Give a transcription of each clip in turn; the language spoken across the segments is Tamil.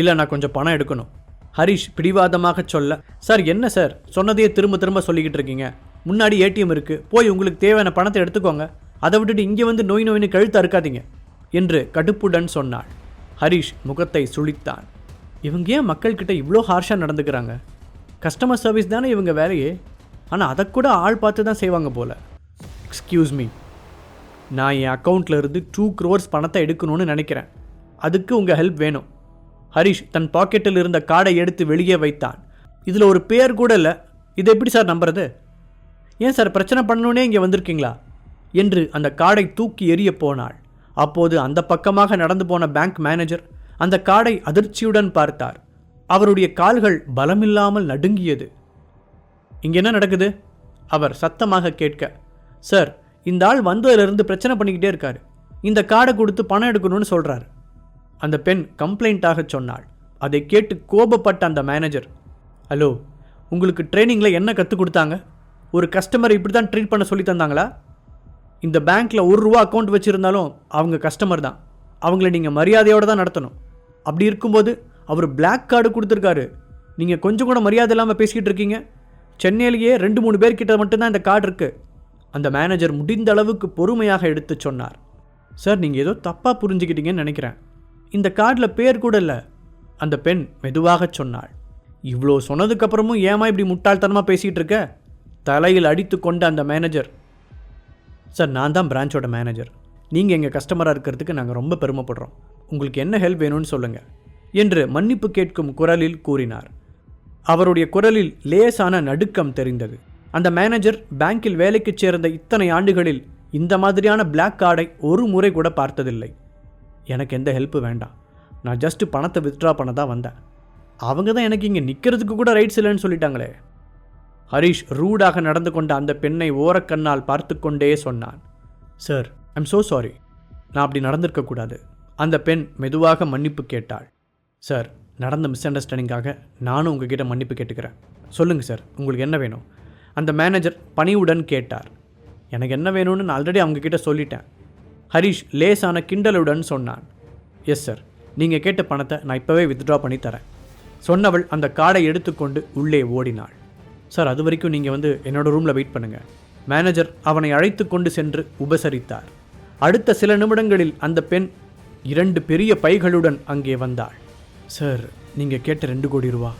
இல்லை நான் கொஞ்சம் பணம் எடுக்கணும். ஹரிஷ் பிடிவாதமாக சொல்ல சார் என்ன சார்? சொன்னதையே திரும்ப திரும்ப சொல்லிக்கிட்டு இருக்கீங்க. முன்னாடி ஏடிஎம் இருக்குது போய் உங்களுக்கு தேவையான பணத்தை எடுத்துக்கோங்க. அதை விட்டுட்டு இங்கே வந்து நோய் நோயின்னு கழுத்து அறுக்காதீங்க என்று கடுப்புடன் சொன்னாள். ஹரிஷ் முகத்தை சுளித்தான் இவங்க ஏன் மக்கள்கிட்ட இவ்வளோ ஹார்ஷாக நடந்துக்கிறாங்க? கஸ்டமர் சர்வீஸ் தானே இவங்க வேலையே? ஆனால் அதை கூட ஆள் பார்த்து தான் செய்வாங்க போல. எக்ஸ்கியூஸ் மீ நான் என் அக்கௌண்ட்டில் இருந்து டூ க்ரோர்ஸ் பணத்தை எடுக்கணும்னு நினைக்கிறேன். அதுக்கு உங்கள் ஹெல்ப் வேணும். ஹரிஷ் தன் பாக்கெட்டில் இருந்த கார்டை எடுத்து வெளியே வைத்தான். இதில் ஒரு பேர் கூட இல்லை. இதை எப்படி சார் நம்புறது? ஏன் சார் பிரச்சனை பண்ணணுன்னே இங்கே வந்திருக்கீங்களா? என்று அந்த கார்டை தூக்கி எறிய போனாள். அப்போது அந்த பக்கமாக நடந்து போன பேங்க் மேனேஜர் அந்த கார்டை அதிர்ச்சியுடன் பார்த்தார். அவருடைய கால்கள் பலமில்லாமல் நடுங்கியது. இங்கே என்ன நடக்குது? அவர் சத்தமாக கேட்க சார் இந்த ஆள் வந்ததிலிருந்து பிரச்சனை பண்ணிக்கிட்டே இருக்காரு. இந்த கார்டை கொடுத்து பணம் எடுக்கணும்னு சொல்கிறாரு அந்த பெண் கம்ப்ளைண்ட்டாக சொன்னாள். அதை கேட்டு கோபப்பட்ட அந்த மேனேஜர் ஹலோ உங்களுக்கு ட்ரைனிங்கில் என்ன கற்றுக் கொடுத்தாங்க? ஒரு கஸ்டமரை இப்படி தான் ட்ரீட் பண்ண சொல்லி தந்தாங்களா? இந்த பேங்க்கில் ஒரு ரூபா அக்கௌண்ட் வச்சுருந்தாலும் அவங்க கஸ்டமர் தான். அவங்கள நீங்கள் மரியாதையோடு தான் நடத்தணும். அப்படி இருக்கும்போது அவர் பிளாக் கார்டு கொடுத்துருக்காரு. நீங்கள் கொஞ்சம் கூட மரியாதை இல்லாமல் பேசிக்கிட்டு இருக்கீங்க. சென்னையிலேயே ரெண்டு மூணு பேர்கிட்ட மட்டும்தான் இந்த கார்டு இருக்குது அந்த மேனேஜர் முடிந்த அளவுக்கு பொறுமையாக எடுத்து சொன்னார். சார் நீங்கள் ஏதோ தப்பாக புரிஞ்சுக்கிட்டீங்கன்னு நினைக்கிறேன். இந்த கார்டில் பேர் கூட இல்லை. அந்த பெண் மெதுவாக சொன்னாள். இவ்வளோ சொன்னதுக்கப்புறமும் ஏமா இப்படி முட்டாள்தனமாக பேசிகிட்டு இருக்க? தலையில் அடித்து கொண்ட அந்த மேனேஜர் சார் நான் தான் பிரான்ச்சோட மேனேஜர் நீங்கள் எங்கள் கஸ்டமராக இருக்கிறதுக்கு நாங்கள் ரொம்ப பெருமைப்படுறோம். உங்களுக்கு என்ன ஹெல்ப் வேணும்னு சொல்லுங்கள் என்று மன்னிப்பு கேட்கும் குரலில் கூறினார். அவருடைய குரலில் லேசான நடுக்கம் தெரிந்தது. அந்த மேனேஜர் பேங்கில் வேலைக்கு சேர்ந்த இத்தனை ஆண்டுகளில் இந்த மாதிரியான பிளாக் கார்டை ஒரு முறை கூட பார்த்ததில்லை. எனக்கு எந்த ஹெல்ப்பு வேண்டாம். நான் ஜஸ்ட்டு பணத்தை வித்ட்ரா பண்ண தான் வந்தேன். அவங்க தான் எனக்கு இங்கே நிற்கிறதுக்கு கூட ரைட்ஸ் இல்லைன்னு சொல்லிட்டாங்களே. ஹரிஷ் ரூடாக நடந்து கொண்ட அந்த பெண்ணை ஓரக்கண்ணால் பார்த்து கொண்டே சொன்னான். சார் ஐம் ஸோ சாரி நான் அப்படி நடந்திருக்கக்கூடாது அந்த பெண் மெதுவாக மன்னிப்பு கேட்டாள். சார் நடந்த மிஸ் அண்டர்ஸ்டாண்டிங்காக நானும் உங்ககிட்ட மன்னிப்பு கேட்டுக்கிறேன். சொல்லுங்கள் சார் உங்களுக்கு என்ன வேணும்? அந்த மேனேஜர் பணிவுடன் கேட்டார். எனக்கு என்ன வேணும்னு நான் ஆல்ரெடி அவங்கக்கிட்ட சொல்லிட்டேன். ஹரிஷ் லேசான கிண்டலுடன் சொன்னான் எஸ் சார் நீங்கள் கேட்ட பணத்தை நான் இப்போவே வித்ட்ரா பண்ணி தரேன். சொன்னவள் அந்த கார்டை எடுத்துக்கொண்டு உள்ளே ஓடினாள். சார் அது வரைக்கும் நீங்கள் வந்து என்னோட ரூமில் வெயிட் பண்ணுங்கள் மேனேஜர் அவனை அழைத்து கொண்டு சென்று உபசரித்தார். அடுத்த சில நிமிடங்களில் அந்த பெண் இரண்டு பெரிய பைகளுடன் அங்கே வந்தாள். சார் நீங்கள் கேட்ட ரெண்டு கோடி ரூபா.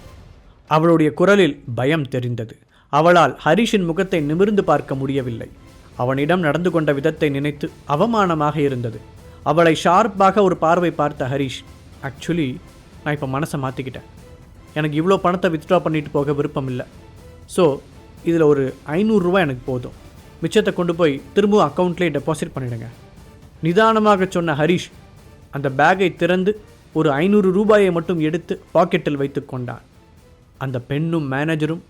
அவளுடைய குரலில் பயம் தெரிந்தது. அவளால் ஹரிஷின் முகத்தை நிமிர்ந்து பார்க்க முடியவில்லை. அவனிடம் நடந்து கொண்ட விதத்தை நினைத்து அவமானமாக இருந்தது. அவளை ஷார்ப்பாக ஒரு பார்வை பார்த்த ஹரிஷ் ஆக்சுவலி நான் இப்போ மனசை மாற்றிக்கிட்டேன் எனக்கு இவ்வளோ பணத்தை வித்ட்ரா பண்ணிட்டு போக விருப்பம் இல்லை ஸோ இதில் ஒரு ஐநூறுரூவா எனக்கு போதும். மிச்சத்தை கொண்டு போய் திரும்பவும் அக்கௌண்ட்லேயே டெபாசிட் பண்ணிடுங்க. நிதானமாக சொன்ன ஹரிஷ் அந்த பேக்கை திறந்து ஒரு ஐநூறு ரூபாயை மட்டும் எடுத்து பாக்கெட்டில் வைத்து கொண்டான். அந்த பெண்ணும் மேனேஜரும்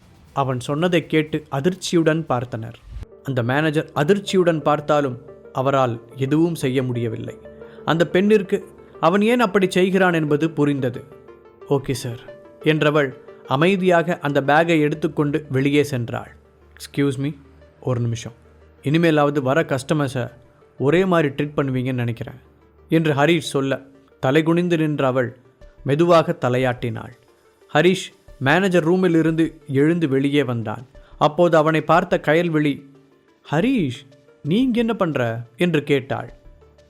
அவன் சொன்னதை கேட்டு அதிர்ச்சியுடன் பார்த்தனர். அந்த மேனேஜர் அதிர்ச்சியுடன் பார்த்தாலும் அவரால் எதுவும் செய்ய முடியவில்லை. அந்த பெண்ணிற்கு அவன் ஏன் அப்படி செய்கிறான் என்பது புரிந்தது. ஓகே சார் என்றவள் அமைதியாக அந்த பேக்கை எடுத்துக்கொண்டு வெளியே சென்றாள். எக்ஸ்கியூஸ் மீ ஒரு நிமிஷம். இனிமேலாவது வர கஸ்டமர்ஸை ஒரே மாதிரி ட்ரீட் பண்ணுவீங்கன்னு நினைக்கிறேன் என்று ஹரீஷ் சொல்ல தலைகுனிந்து நின்ற அவள் மெதுவாக தலையாட்டினாள். ஹரிஷ் மேனேஜர் ரூமில் இருந்து எழுந்து வெளியே வந்தான். அப்போது அவனை பார்த்த கயல்விழி ஹரீஷ் நீ இங்கே என்ன பண்ணுற என்று கேட்டாள்.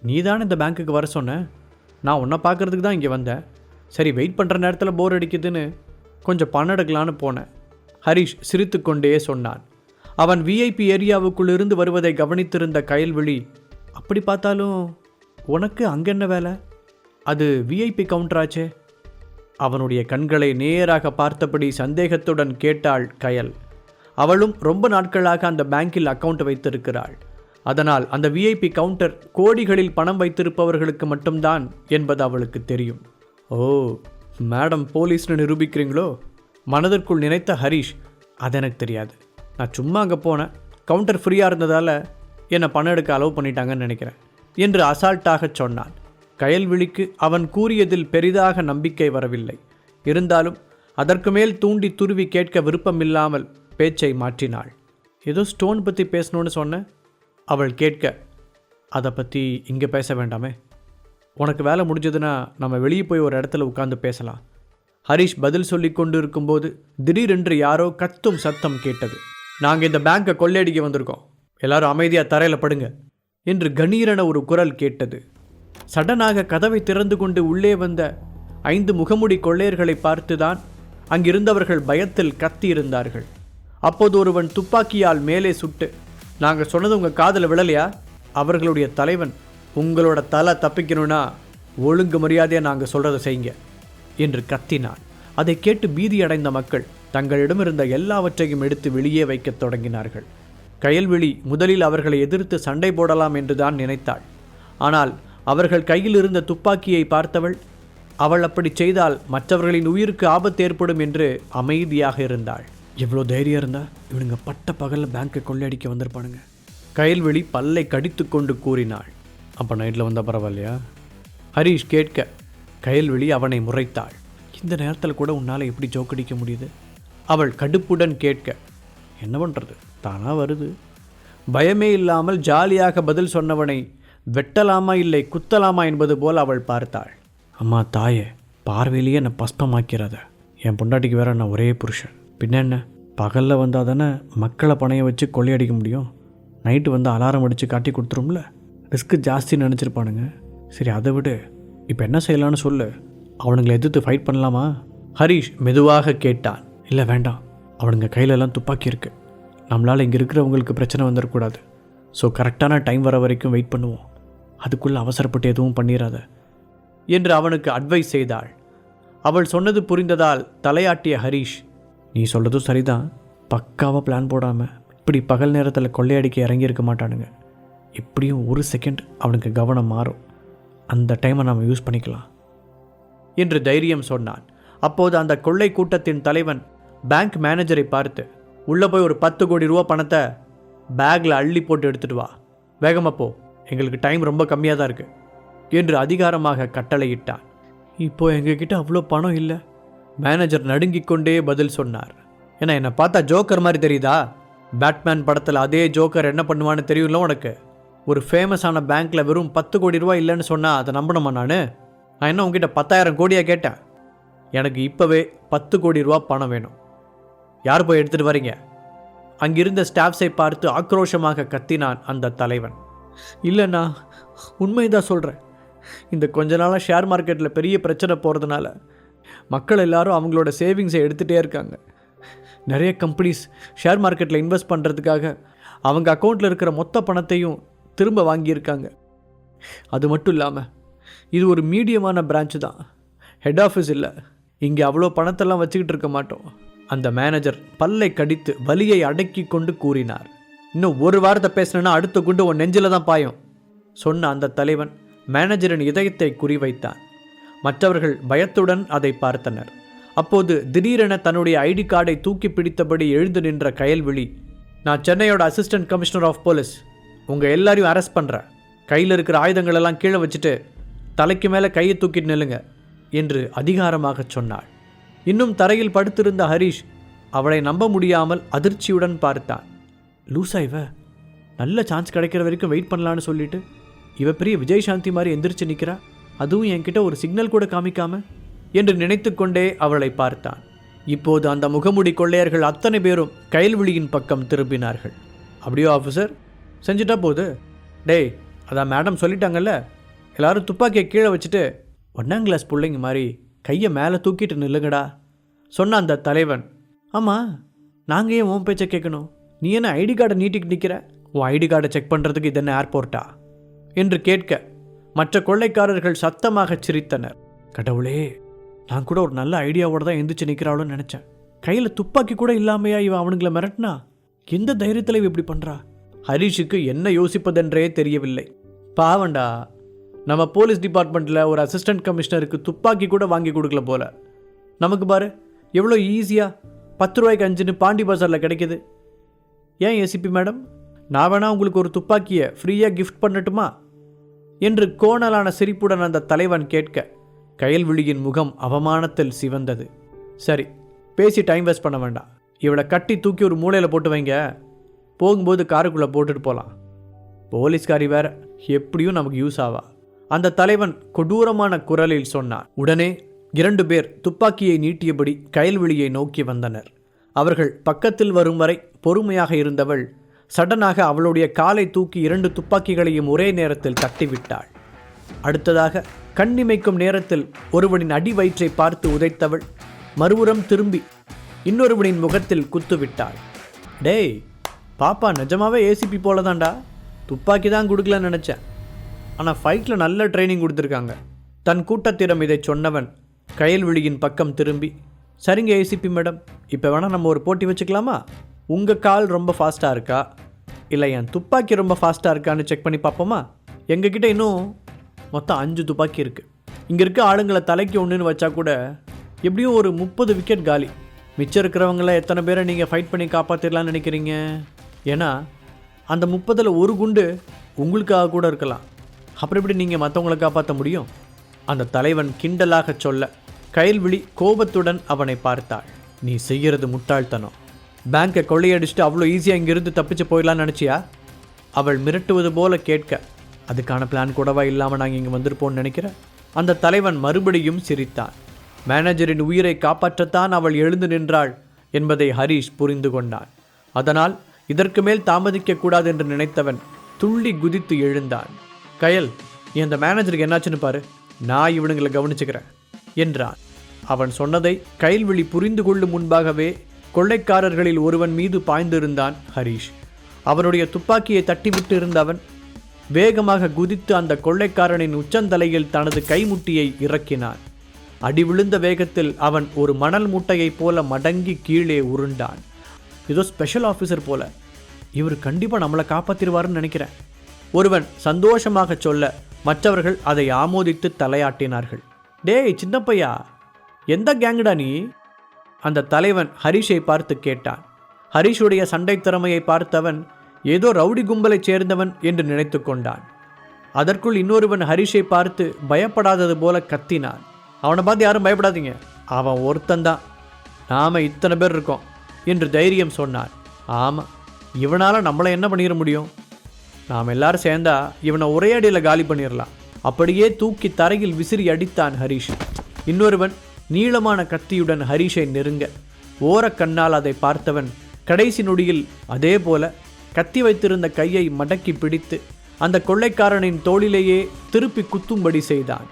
நீதானே இந்த பேங்க்குக்கு வர சொன்ன? நான் உன்னை பார்க்கறதுக்கு தான் இங்கே வந்தேன். சரி வெயிட் பண்ணுற நேரத்தில் போர் அடிக்குதுன்னு கொஞ்சம் பணம் எடுக்கலான்னு போனேன். ஹரிஷ் சிரித்துக்கொண்டே சொன்னான். அவன் விஐபி ஏரியாவுக்குள் இருந்து வருவதை கவனித்திருந்த கயல்விழி அப்படி பார்த்தாலும் உனக்கு அங்கே என்ன வேலை? அது விஐபி கவுண்டராச்சே அவனுடைய கண்களை நேராக பார்த்தபடி சந்தேகத்துடன் கேட்டாள் கயல். அவளும் ரொம்ப நாட்களாக அந்த பேங்கில் அக்கவுண்ட் வைத்திருக்கிறாள். அதனால் அந்த விஐபி கவுண்டர் கோடிகளில் பணம் வைத்திருப்பவர்களுக்கு மட்டும்தான் என்பது அவளுக்கு தெரியும். ஓ மேடம் போலீஸ்னு நிரூபிக்கிறீங்களோ? மனதிற்குள் நினைத்த ஹரிஷ் அது எனக்கு தெரியாது. நான் சும்மா அங்கே போனேன். கவுண்டர் ஃப்ரீயாக இருந்ததால் என்னை பணம் எடுக்க அலோவ் பண்ணிட்டாங்கன்னு நினைக்கிறேன் என்று அசால்ட்டாகச் சொன்னான். கயல்விழிக்கு அவன் கூறியதில் பெரிதாக நம்பிக்கை வரவில்லை. இருந்தாலும் அதற்கு மேல் தூண்டி துருவி கேட்க விருப்பமில்லாமல் பேச்சை மாற்றினாள். ஏதோ ஸ்டோன் பற்றி பேசணும்னு சொன்னேன் அவள் கேட்க அதை பற்றி இங்கே பேச வேண்டாமே. உனக்கு வேலை முடிஞ்சதுன்னா நம்ம வெளியே போய் ஒரு இடத்துல உட்காந்து பேசலாம். ஹரிஷ் பதில் சொல்லி கொண்டு இருக்கும்போது திடீரென்று யாரோ கத்தும் சத்தம் கேட்டது. நாங்கள் இந்த பேங்கை கொள்ளையடிக்க வந்திருக்கோம். எல்லாரும் அமைதியாக தரையில் படுங்க என்று கணீரென ஒரு குரல் கேட்டது. சடனாக கதவை திறந்து கொண்டு உள்ளே வந்த ஐந்து முகமுடி கொள்ளையர்களை பார்த்துதான் அங்கிருந்தவர்கள் பயத்தில் கத்தியிருந்தார்கள். அப்போது ஒருவன் துப்பாக்கியால் மேலே சுட்டு நாங்கள் சொன்னது உங்கள் காதில் விழலையா? அவர்களுடைய தலைவன் உங்களோட தலை தப்பிக்கணும்னா ஒழுங்கு மரியாதையாக நாங்கள் சொல்கிறத செய்யுங்க என்று கத்தினான். அதை கேட்டு பீதியடைந்த மக்கள் தங்களிடமிருந்த எல்லாவற்றையும் எடுத்து வெளியே வைக்கத் தொடங்கினார்கள். கயல்விழி முதலில் அவர்களை எதிர்த்து சண்டை போடலாம் என்றுதான் நினைத்தாள். ஆனால் அவர்கள் கையில் இருந்த துப்பாக்கியை பார்த்தவள் அவள் அப்படி செய்தால் மற்றவர்களின் உயிருக்கு ஆபத்து ஏற்படும் என்று அமைதியாக இருந்தாள். எவ்வளோ தைரியம் இருந்தால் இவனுங்க பட்ட பகலில் பேங்க்கை கொள்ளையடிக்க வந்திருப்பானுங்க. கயல்வெளி பல்லை கடித்து கொண்டு கூறினாள். அப்போ நைட்டில் வந்தால் பரவாயில்லையா? ஹரீஷ் கேட்க கயல்வெளி அவனை முறைத்தாள். இந்த நேரத்தில் கூட உன்னால் எப்படி ஜோக்கடிக்க முடியுது? அவள் கடுப்புடன் கேட்க என்ன பண்ணுறது தானாக வருது. பயமே இல்லாமல் ஜாலியாக பதில் சொன்னவனை வெட்டலாமா இல்லை குத்தலாமா என்பது போல் அவள் பார்த்தாள். அம்மா தாயே பார்வையிலேயே என்னை பஸ்பமாக்கிறத என் பொண்டாட்டிக்கு வேற நான் ஒரே புருஷன். பின்ன என்ன பகலில் வந்தால் தானே மக்களை பணைய வச்சு கொள்ளையடிக்க முடியும்? நைட்டு வந்து அலாரம் அடித்து காட்டி கொடுத்துரும்ல? ரிஸ்க்கு ஜாஸ்தி நினச்சிருப்பானுங்க. சரி அதை விடு. இப்போ என்ன செய்யலான்னு சொல்லு. அவனுங்களை எதிர்த்து ஃபைட் பண்ணலாமா? ஹரீஷ் மெதுவாக கேட்டான். இல்லை வேண்டாம். அவனுங்க கையிலெல்லாம் துப்பாக்கி இருக்குது நம்மளால் இங்கே இருக்கிறவங்களுக்கு பிரச்சனை வந்துடக்கூடாது ஸோ கரெக்டான டைம் வர வரைக்கும் வெயிட் பண்ணுவோம். அதுக்குள்ளே அவசரப்பட்டு எதுவும் பண்ணிடாத என்று அவனுக்கு அட்வைஸ் செய்தாள். அவள் சொன்னது புரிந்ததால் தலையாட்டிய ஹரீஷ் நீ சொல்கிறதும் சரிதான். பக்காவாக பிளான் போடாமல் இப்படி பகல் நேரத்தில் கொள்ளையடிக்க இறங்கியிருக்க மாட்டானுங்க. எப்படியும் ஒரு செகண்ட் அவனுக்கு கவனம் மாறும். அந்த டைமை நாம் யூஸ் பண்ணிக்கலாம். என்று தைரியம் சொன்னான். அப்போது அந்த கொள்ளை கூட்டத்தின் தலைவன் பேங்க் மேனேஜரை பார்த்து உள்ளே போய் ஒரு பத்து கோடி ரூபா பணத்தை பேக்கில் அள்ளி போட்டு எடுத்துட்டு வா. வேகமாக போ. எங்களுக்கு டைம் ரொம்ப கம்மியாக தான் இருக்குது என்று அதிகாரமாக கட்டளையிட்டான். இப்போ எங்ககிட்ட அவ்வளோ பணம் இல்லை. மேனேஜர் நடுங்கிக் கொண்டே பதில் சொன்னார். ஏன்னா என்னை பார்த்தா ஜோக்கர் மாதிரி தெரியுதா? பேட்மேன் படத்தில் அதே ஜோக்கர் என்ன பண்ணுவான்னு தெரியும்ல உனக்கு? ஒரு ஃபேமஸான பேங்க்கில் வெறும் பத்து கோடி ரூபா இல்லைன்னு சொன்னால் அதை நம்பணுமா நான்? நான் என்ன உங்ககிட்ட பத்தாயிரம் கோடியாக கேட்டேன்? எனக்கு இப்போவே பத்து கோடி ரூபா பணம் வேணும். யார் போய் எடுத்துகிட்டு வரீங்க? அங்கிருந்த ஸ்டாஃப்ஸை பார்த்து ஆக்ரோஷமாக கத்தினான் அந்த தலைவன். இல்லைண்ணா உண்மைதான் சொல்கிறேன் இந்த கொஞ்ச நாளாக ஷேர் மார்க்கெட்டில் பெரிய பிரச்சனை போகிறதுனால மக்கள் எல்லாரும் அவங்களோட சேவிங்ஸை எடுத்துகிட்டே இருக்காங்க. நிறைய கம்பெனிஸ் ஷேர் மார்க்கெட்டில் இன்வெஸ்ட் பண்ணுறதுக்காக அவங்க அக்கௌண்ட்டில் இருக்கிற மொத்த பணத்தையும் திரும்ப வாங்கியிருக்காங்க. அது மட்டும் இல்லாமல் இது ஒரு மீடியமான பிரான்ச்சு தான். ஹெட் ஆஃபீஸ் இல்லை. இங்கே அவ்வளோ பணத்தெல்லாம் வச்சுக்கிட்டு இருக்க மாட்டோம். அந்த மேனேஜர் பல்லை கடித்து வலியை அடக்கி கொண்டு கூறினார். இன்னும் ஒரு வாரத்தை பேசினேன்னா அடுத்த குண்டு உன் நெஞ்சில் தான் பாயும். சொன்ன அந்த தலைவன் மேனேஜரின் இதயத்தை குறிவைத்தான். மற்றவர்கள் பயத்துடன் அதை பார்த்தனர். அப்போது திடீரென தன்னுடைய ஐடி கார்டை தூக்கி பிடித்தபடி எழுந்து நின்ற கயல்விழி நான் சென்னையோட அசிஸ்டன்ட் கமிஷனர் ஆஃப் போலீஸ். உங்கள் எல்லாரையும் அரெஸ்ட் பண்ணுறேன் கையில் இருக்கிற ஆயுதங்கள் எல்லாம் கீழே வச்சுட்டு தலைக்கு மேலே கையை தூக்கிட்டு நில்லுங்க என்று அதிகாரமாக சொன்னாள். இன்னும் தரையில் படுத்திருந்த ஹரீஷ் அவளை நம்ப முடியாமல் அதிர்ச்சியுடன் பார்த்தான். லூசா இவ. நல்ல சான்ஸ் கிடைக்கிற வரைக்கும் வெயிட் பண்ணலான்னு சொல்லிட்டு இவ பெரிய விஜய் சாந்தி மாதிரி எந்திரிச்சு நிற்கிறா அதுவும் என்கிட்ட ஒரு சிக்னல் கூட காமிக்காம என்று நினைத்துக்கொண்டே அவளை பார்த்தான். இப்போது அந்த முகமுடி கொள்ளையர்கள் அத்தனை பேரும் கயல்விழியின் பக்கம் திரும்பினார்கள். அப்படியோ ஆஃபீஸர் செஞ்சுட்டா போகுது டேய் அதான் மேடம் சொல்லிட்டாங்கல்ல. எல்லாரும் துப்பாக்கியை கீழே வச்சுட்டு ஒன்றாம் கிளாஸ் பிள்ளைங்க மாதிரி கையை மேலே தூக்கிட்டு நில்லுங்கடா சொன்ன அந்த தலைவன். ஆமாம் நாங்கள் ஏன் உன் பேச்சை கேட்கணும்? நீ என்ன ஐடி கார்டை நீட்டிக்கிட்டு நிற்கிற உன் ஐடி கார்டை செக் பண்ணுறதுக்கு இது என்ன ஏர்போர்ட்டா என்று கேட்க மற்ற கொள்ளைக்காரர்கள் சத்தமாக சிரித்தனர். கடவுளே நான் கூட ஒரு நல்ல ஐடியாவோட தான் எந்திரிச்சு நிற்கிறாளோன்னு நினச்சேன். கையில் துப்பாக்கி கூட இல்லாமையா இவன் அவனுங்களை மிரட்டினா? எந்த தைரியத்தில் இவ இப்படி பண்ணுறா ஹரிஷுக்கு என்ன யோசிப்பதென்றே தெரியவில்லை. பாவண்டா நம்ம போலீஸ் டிபார்ட்மெண்ட்டில் ஒரு அசிஸ்டன்ட் கமிஷனருக்கு துப்பாக்கி கூட வாங்கி கொடுக்கல போல. நமக்கு பாரு எவ்வளோ ஈஸியாக பத்து ரூபாய்க்கு அஞ்சுன்னு பாண்டி பஜாரில் கிடைக்கிது. ஏன் ஏசிபி மேடம்? நான் வேணா உங்களுக்கு ஒரு துப்பாக்கியை ஃப்ரீயாக கிஃப்ட் பண்ணட்டுமா? என்று கோணலான சிரிப்புடன் அந்த தலைவன் கேட்க கயல்விழியின் முகம் அவமானத்தில் சிவந்தது. சரி பேசி டைம் வேஸ்ட் பண்ண வேண்டாம். இவளை கட்டி தூக்கி ஒரு மூலையில் போட்டு வைங்க. போகும்போது காருக்குள்ளே போட்டுட்டு போகலாம் போலீஸ்காரி வேற எப்படியும் நமக்கு யூஸ் ஆவா? அந்த தலைவன் கொடூரமான குரலில் சொன்னான். உடனே இரண்டு பேர் துப்பாக்கியை நீட்டியபடி கயல்விழியை நோக்கி வந்தனர். அவர்கள் பக்கத்தில் வரும் வரை பொறுமையாக இருந்தவள் சடனாக அவளுடைய காலை தூக்கி இரண்டு துப்பாக்கிகளையும் ஒரே நேரத்தில் தட்டிவிட்டாள். அடுத்ததாக கண்ணிமைக்கும் நேரத்தில் ஒருவனின் அடி வயிற்றை பார்த்து உதைத்தவள் மறுபுறம் திரும்பி இன்னொருவனின் முகத்தில் குத்துவிட்டாள். டேய் பாப்பா நிஜமாவே ஏசிபி போலதான்டா. துப்பாக்கி தான் கொடுக்கலன்னு நினச்சேன். ஆனால் ஃபைட்டில் நல்ல ட்ரைனிங் கொடுத்துருக்காங்க. தன் கூட்டத்திடம் இதை சொன்னவன் கயல்விழியின் பக்கம் திரும்பி சரிங்க ஏசிபி மேடம் இப்போ வேணால் நம்ம ஒரு போட்டி வச்சுக்கலாமா? உங்கள் கால் ரொம்ப ஃபாஸ்ட்டாக இருக்கா? இல்லை என் துப்பாக்கி ரொம்ப ஃபாஸ்ட்டாக இருக்கான்னு செக் பண்ணி பார்ப்போமா? எங்ககிட்ட இன்னும் மொத்தம் அஞ்சு துப்பாக்கி இருக்குது இங்கே இருக்க ஆளுங்களை தலைக்கு ஒன்றுன்னு வச்சா கூட எப்படியும் ஒரு முப்பது விக்கெட் காலி. மிச்சம் இருக்கிறவங்கள எத்தனை பேரை நீங்கள் ஃபைட் பண்ணி காப்பாற்றிடலான்னு நினைக்கிறீங்க? ஏன்னா அந்த முப்பதில் ஒரு குண்டு உங்களுக்காக கூட இருக்கலாம். அப்புறம் எப்படி நீங்கள் மற்றவங்களை காப்பாற்ற முடியும்? அந்த தலைவன் கிண்டலாக சொல்ல கைல்விழி கோபத்துடன் அவனை பார்த்தாள். நீ செய்கிறது முட்டாள்தனம். பேங்கை கொள்ளையடிச்சுட்டு அவ்வளோ ஈஸியாக இங்கிருந்து தப்பிச்சு போயிடலான்னு நினச்சியா? அவள் மிரட்டுவது போல கேட்க அதுக்கான பிளான் கூடவா இல்லாமல் நாங்கள் இங்கே வந்திருப்போம்னு நினைக்கிறேன் அந்த தலைவன் மறுபடியும் சிரித்தான். மேனேஜரின் உயிரை காப்பாற்றத்தான் அவள் எழுந்து நின்றாள் என்பதை ஹரீஷ் புரிந்து கொண்டான். அதனால் இதற்கு மேல் தாமதிக்கக்கூடாது என்று நினைத்தவன் துள்ளி குதித்து எழுந்தான். கயல் நீ அந்த மேனேஜருக்கு என்னாச்சுன்னு பாரு. நான் இவனுங்களை கவனிச்சுக்கிறேன் என்றான். அவன் சொன்னதை கயல்விழி புரிந்து கொள்ளும் முன்பாகவே கொள்ளைக்காரர்களில் ஒருவன் மீது பாய்ந்திருந்தான் ஹரீஷ். அவனுடைய துப்பாக்கியை தட்டிவிட்டு இருந்தவன் வேகமாக குதித்து அந்த கொள்ளைக்காரனின் உச்சந்தலையில் தனது கைமுட்டியை இறக்கினான். அடி விழுந்த வேகத்தில் அவன் ஒரு மணல் மூட்டையைப் போல மடங்கி கீழே உருண்டான். ஏதோ ஸ்பெஷல் ஆஃபீஸர் போல. இவர் கண்டிப்பாக நம்மளை காப்பாற்றிடுவார்னு நினைக்கிறேன். ஒருவன் சந்தோஷமாக சொல்ல மற்றவர்கள் அதை ஆமோதித்து தலையாட்டினார்கள். டேய் சின்னப்பையா எந்த கேங்குடா நீ? அந்த தலைவன் ஹரிஷை பார்த்து கேட்டான். ஹரிஷுடைய சண்டை திறமையை பார்த்தவன் ஏதோ ரவுடி கும்பலைச் சேர்ந்தவன் என்று நினைத்து கொண்டான். அதற்குள் இன்னொருவன் ஹரிஷை பார்த்து பயப்படாதது போல கத்தினான். அவனை பார்த்து யாரும் பயப்படாதீங்க. அவன் ஒருத்தன்தான். நாம் இத்தனை பேர் இருக்கோம் என்று தைரியம் சொன்னான். ஆமாம் இவனால் நம்மளை என்ன பண்ணிட முடியும்? நாம் எல்லாரும் சேர்ந்தா இவனை ஒரே அடியில் காலி பண்ணிடலாம். அப்படியே தூக்கி தரையில் விசிறி அடித்தான் ஹரிஷ். இன்னொருவன் நீளமான கத்தியுடன் ஹரிஷை நெருங்க. ஓரக்கண்ணால் அதை பார்த்தவன் கடைசி நொடியில் அதே போல கத்தி வைத்திருந்த கையை மடக்கி பிடித்து அந்த கொள்ளைக்காரனின் தோளிலேயே திருப்பி குத்தும்படி செய்தான்.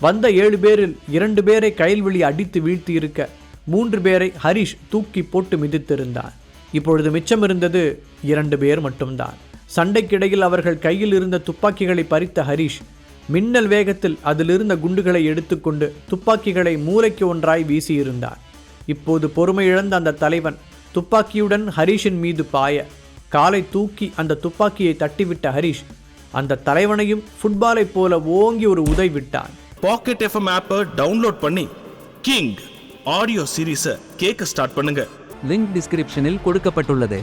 வந்த ஏழு பேரில் இரண்டு பேரை கயல்விழி அடித்து வீழ்த்தி இருக்க மூன்று பேரை ஹரிஷ் தூக்கி போட்டு மிதித்திருந்தான். இப்பொழுது மிச்சம் இருந்தது இரண்டு பேர் மட்டும்தான். சண்டைக்கிடையில் அவர்கள் கையில் இருந்த துப்பாக்கிகளை பறித்த ஹரிஷ் மின்னல் வேகத்தில் அதிலிருந்த குண்டுகளை எடுத்துக்கொண்டு துப்பாக்கிகளை மூளைக்கு ஒன்றாய் வீசியிருந்தான் இப்போது பொறுமை இழந்த அந்த தலைவன் துப்பாக்கியுடன் ஹரிஷின் மீது பாய காலை தூக்கி அந்த துப்பாக்கியை தட்டிவிட்ட ஹரிஷ் அந்த தலைவனையும் ஃபுட்பாலைப் போல ஓங்கி ஒரு உதை விட்டான். பாக்கெட் எஃப்எம் ஆப்பை டவுன்லோட் பண்ணி கிங் ஆடியோ சீரீஸை கேட்க ஸ்டார்ட் பண்ணுங்க. லிங்க் டிஸ்கிரிப்ஷனில் கொடுக்கப்பட்டுள்ளது.